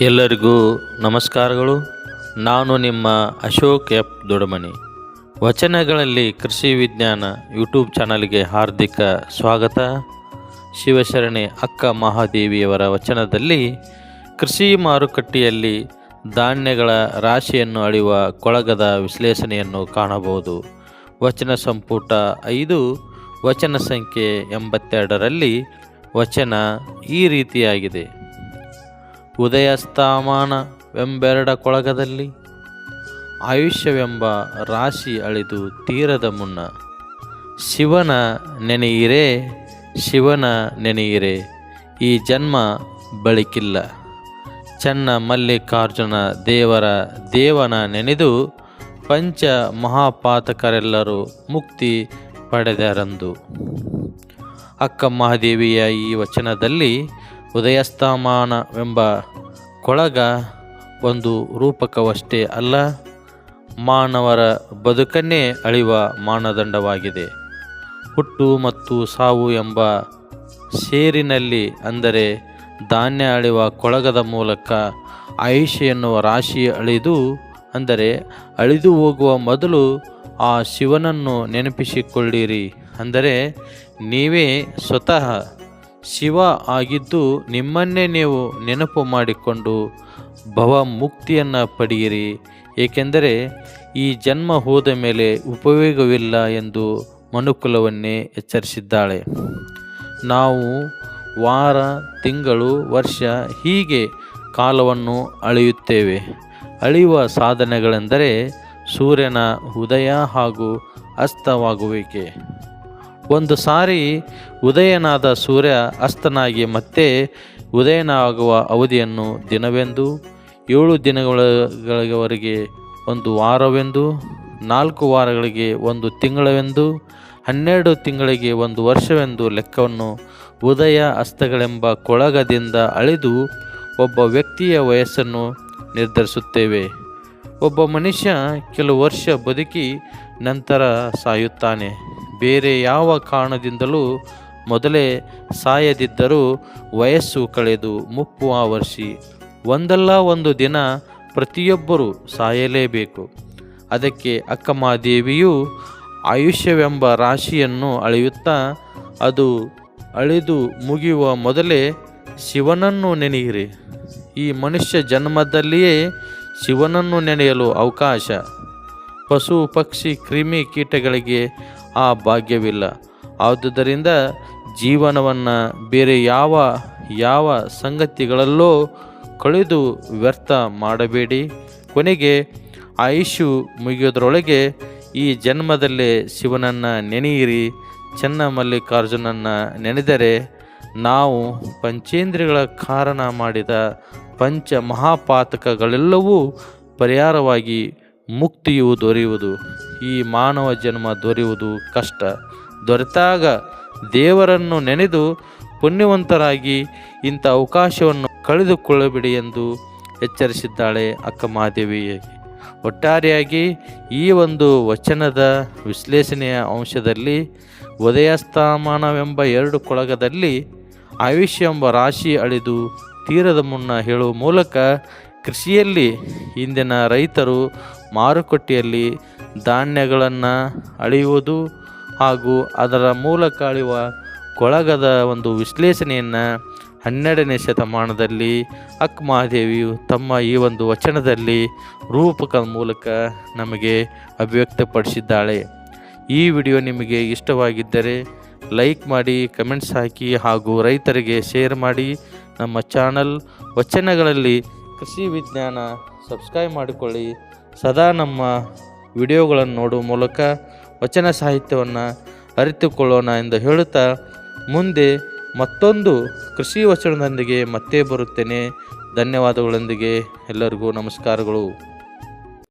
ಎಲ್ಲರಿಗೂ ನಮಸ್ಕಾರಗಳು. ನಾನು ನಿಮ್ಮ ಅಶೋಕ್ ಎಫ್. ದೊಡಮನಿ ವಚನಗಳಲ್ಲಿ ಕೃಷಿ ವಿಜ್ಞಾನ ಯೂಟ್ಯೂಬ್ ಚಾನಲ್ಗೆ ಹಾರ್ದಿಕ ಸ್ವಾಗತ. ಶಿವಶರಣೆ ಅಕ್ಕ ಮಹಾದೇವಿಯವರ ವಚನದಲ್ಲಿ ಕೃಷಿ ಮಾರುಕಟ್ಟೆಯಲ್ಲಿ ಧಾನ್ಯಗಳ ರಾಶಿಯನ್ನು ಅಳೆಯುವ ಕೊಳಗದ ವಿಶ್ಲೇಷಣೆಯನ್ನು ಕಾಣಬಹುದು. ವಚನ ಸಂಪುಟ ಐದು, ವಚನ ಸಂಖ್ಯೆ ಎಂಬತ್ತೆರಡರಲ್ಲಿ ವಚನ ಈ ರೀತಿಯಾಗಿದೆ. ಉದಯಸ್ಥಾಮಾನವೆಂಬೆರಡ ಕೊಳಗದಲ್ಲಿ ಆಯುಷ್ಯವೆಂಬ ರಾಶಿ ಅಳಿದು ತೀರದ ಮುನ್ನ. ಶಿವನ ನೆನೆಯಿರೆ ಶಿವನ ನೆನೆಯಿರೆ, ಈ ಜನ್ಮ ಬಳಿಕಿಲ್ಲ. ಚನ್ನ ಮಲ್ಲಿಕಾರ್ಜುನ ದೇವರ ದೇವನ ನೆನೆದು ಪಂಚ ಮಹಾಪಾತಕರೆಲ್ಲರೂ ಮುಕ್ತಿ ಪಡೆದರಂದು. ಅಕ್ಕ ಮಹಾದೇವಿಯ ಈ ವಚನದಲ್ಲಿ ಉದಯಸ್ಥಾಮಾನವೆಂಬ ಕೊಳಗ ಒಂದು ರೂಪಕವಷ್ಟೇ ಅಲ್ಲ, ಮಾನವರ ಬದುಕನ್ನೇ ಅಳಿವ ಮಾನದಂಡವಾಗಿದೆ. ಹುಟ್ಟು ಮತ್ತು ಸಾವು ಎಂಬ ಸೇರಿನಲ್ಲಿ ಅಂದರೆ ಧಾನ್ಯ ಅಳಿವ ಕೊಳಗದ ಮೂಲಕ ಆಯುಷ್ಯ ಎನ್ನುವ ರಾಶಿ ಅಳಿದು, ಅಂದರೆ ಅಳಿದು ಹೋಗುವ ಮೊದಲು ಆ ಶಿವನನ್ನು ನೆನಪಿಸಿಕೊಳ್ಳಿರಿ. ಅಂದರೆ ನೀವೇ ಸ್ವತಃ ಶಿವ ಆಗಿದ್ದು ನಿಮ್ಮನ್ನೇ ನೀವು ನೆನಪು ಮಾಡಿಕೊಂಡು ಭವ ಮುಕ್ತಿಯನ್ನು ಪಡೆಯಿರಿ. ಏಕೆಂದರೆ ಈ ಜನ್ಮ ಹೋದ ಮೇಲೆ ಉಪಯೋಗವಿಲ್ಲ ಎಂದು ಮನುಕುಲವನ್ನೇ ಎಚ್ಚರಿಸಿದ್ದಾಳೆ. ನಾವು ವಾರ, ತಿಂಗಳು, ವರ್ಷ ಹೀಗೆ ಕಾಲವನ್ನು ಅಳೆಯುತ್ತೇವೆ. ಅಳೆಯುವ ಸಾಧನೆಗಳೆಂದರೆ ಸೂರ್ಯನ ಉದಯ ಹಾಗೂ ಅಸ್ತವಾಗುವಿಕೆ. ಒಂದು ಸಾರಿ ಉದಯನಾದ ಸೂರ್ಯ ಅಸ್ತನಾಗಿ ಮತ್ತೆ ಉದಯನಾಗುವ ಅವಧಿಯನ್ನು ದಿನವೆಂದು, ಏಳು ದಿನಗಳವರೆಗೆ ಒಂದು ವಾರವೆಂದು, ನಾಲ್ಕು ವಾರಗಳಿಗೆ ಒಂದು ತಿಂಗಳವೆಂದು ಹನ್ನೆರಡು ತಿಂಗಳಿಗೆ ಒಂದು ವರ್ಷವೆಂದು ಲೆಕ್ಕವನ್ನು ಉದಯ ಅಸ್ತಗಳೆಂಬ ಕೊಳಗದಿಂದ ಅಳೆದು ಒಬ್ಬ ವ್ಯಕ್ತಿಯ ವಯಸ್ಸನ್ನು ನಿರ್ಧರಿಸುತ್ತೇವೆ. ಒಬ್ಬ ಮನುಷ್ಯ ಕೆಲವು ವರ್ಷ ಬದುಕಿ ನಂತರ ಸಾಯುತ್ತಾನೆ. ಬೇರೆ ಯಾವ ಕಾರಣದಿಂದಲೂ ಮೊದಲೇ ಸಾಯದಿದ್ದರೂ ವಯಸ್ಸು ಕಳೆದು ಮುಪ್ಪು ವರ್ಷಿ ಒಂದಲ್ಲ ಒಂದು ದಿನ ಪ್ರತಿಯೊಬ್ಬರೂ ಸಾಯಲೇಬೇಕು. ಅದಕ್ಕೆ ಅಕ್ಕಮಾದೇವಿಯು ಆಯುಷ್ಯವೆಂಬ ರಾಶಿಯನ್ನು ಅಳೆಯುತ್ತಾ, ಅದು ಅಳಿದು ಮುಗಿಯುವ ಮೊದಲೇ ಶಿವನನ್ನು ನೆನೆಯಿರಿ. ಈ ಮನುಷ್ಯ ಜನ್ಮದಲ್ಲಿಯೇ ಶಿವನನ್ನು ನೆನೆಯಲು ಅವಕಾಶ. ಪಶು, ಪಕ್ಷಿ, ಕ್ರಿಮಿ ಕೀಟಗಳಿಗೆ ಆ ಭಾಗ್ಯವಿಲ್ಲ. ಆದುದರಿಂದ ಜೀವನವನ್ನು ಬೇರೆ ಯಾವ ಯಾವ ಸಂಗತಿಗಳಲ್ಲೂ ಕಳೆದು ವ್ಯರ್ಥ ಮಾಡಬೇಡಿ. ಕೊನೆಗೆ ಆಯುಷು ಮುಗಿಯೋದ್ರೊಳಗೆ ಈ ಜನ್ಮದಲ್ಲೇ ಶಿವನನ್ನು ನೆನೆಯಿರಿ, ಚೆನ್ನ ಮಲ್ಲಿಕಾರ್ಜುನನ್ನು ನೆನೆದರೆ ನಾವು ಪಂಚೇಂದ್ರಿಗಳ ಕಾರಣ ಮಾಡಿದ ಪಂಚ ಮಹಾಪಾತಕಗಳೆಲ್ಲವೂ ಪರಿಹಾರವಾಗಿ ಮುಕ್ತಿಯು ದೊರೆಯುವುದು. ಈ ಮಾನವ ಜನ್ಮ ದೊರೆಯುವುದು ಕಷ್ಟ. ದೊರೆತಾಗ ದೇವರನ್ನು ನೆನೆದು ಪುಣ್ಯವಂತರಾಗಿ ಇಂಥ ಅವಕಾಶವನ್ನು ಕಳೆದುಕೊಳ್ಳಬೇಡಿ ಎಂದು ಎಚ್ಚರಿಸಿದ್ದಾಳೆ ಅಕ್ಕ ಮಹಾದೇವಿ ಒಟ್ಟಾರೆಯಾಗಿ ಈ ಒಂದು ವಚನದ ವಿಶ್ಲೇಷಣೆಯ ಅಂಶದಲ್ಲಿ ಉದಯಸ್ತಮಾನವೆಂಬ ಎರಡು ಕೊಳಗದಲ್ಲಿ ಆಯುಷ್ಯ ಎಂಬ ರಾಶಿ ಅಳಿದು ತೀರದ ಮುನ್ನ ಹೇಳುವ ಮೂಲಕ ಕೃಷಿಯಲ್ಲಿ ಇಂದಿನ ರೈತರು ಮಾರುಕಟ್ಟೆಯಲ್ಲಿ ಧಾನ್ಯಗಳನ್ನು ಅಳೆಯುವುದು ಹಾಗೂ ಅದರ ಮೂಲಕ ಅಳೆಯುವ ಕೊಳಗದ ಒಂದು ವಿಶ್ಲೇಷಣೆಯನ್ನು ಹನ್ನೆರಡನೇ ಶತಮಾನದಲ್ಲಿ ಅಕ್ ಮಹಾದೇವಿಯು ತಮ್ಮ ಈ ಒಂದು ವಚನದಲ್ಲಿ ರೂಪಕದ ಮೂಲಕ ನಮಗೆ ಅಭಿವ್ಯಕ್ತಪಡಿಸಿದ್ದಾಳೆ. ಈ ವಿಡಿಯೋ ನಿಮಗೆ ಇಷ್ಟವಾಗಿದ್ದರೆ ಲೈಕ್ ಮಾಡಿ, ಕಮೆಂಟ್ಸ್ ಹಾಕಿ ಹಾಗೂ ರೈತರಿಗೆ ಶೇರ್ ಮಾಡಿ ನಮ್ಮ ಚಾನಲ್ ವಚನಗಳಲ್ಲಿ ಕೃಷಿ ವಿಜ್ಞಾನ ಸಬ್ಸ್ಕ್ರೈಬ್ ಮಾಡಿಕೊಳ್ಳಿ. ಸದಾ ನಮ್ಮ ವಿಡಿಯೋಗಳನ್ನು ನೋಡುವ ಮೂಲಕ ವಚನ ಸಾಹಿತ್ಯವನ್ನು ಅರಿತುಕೊಳ್ಳೋಣ ಎಂದು ಹೇಳುತ್ತಾ ಮುಂದೆ ಮತ್ತೊಂದು ಕೃಷಿ ವಚನದೊಂದಿಗೆ ಮತ್ತೆ ಬರುತ್ತೇನೆ. ಧನ್ಯವಾದಗಳೊಂದಿಗೆ ಎಲ್ಲರಿಗೂ ನಮಸ್ಕಾರಗಳು.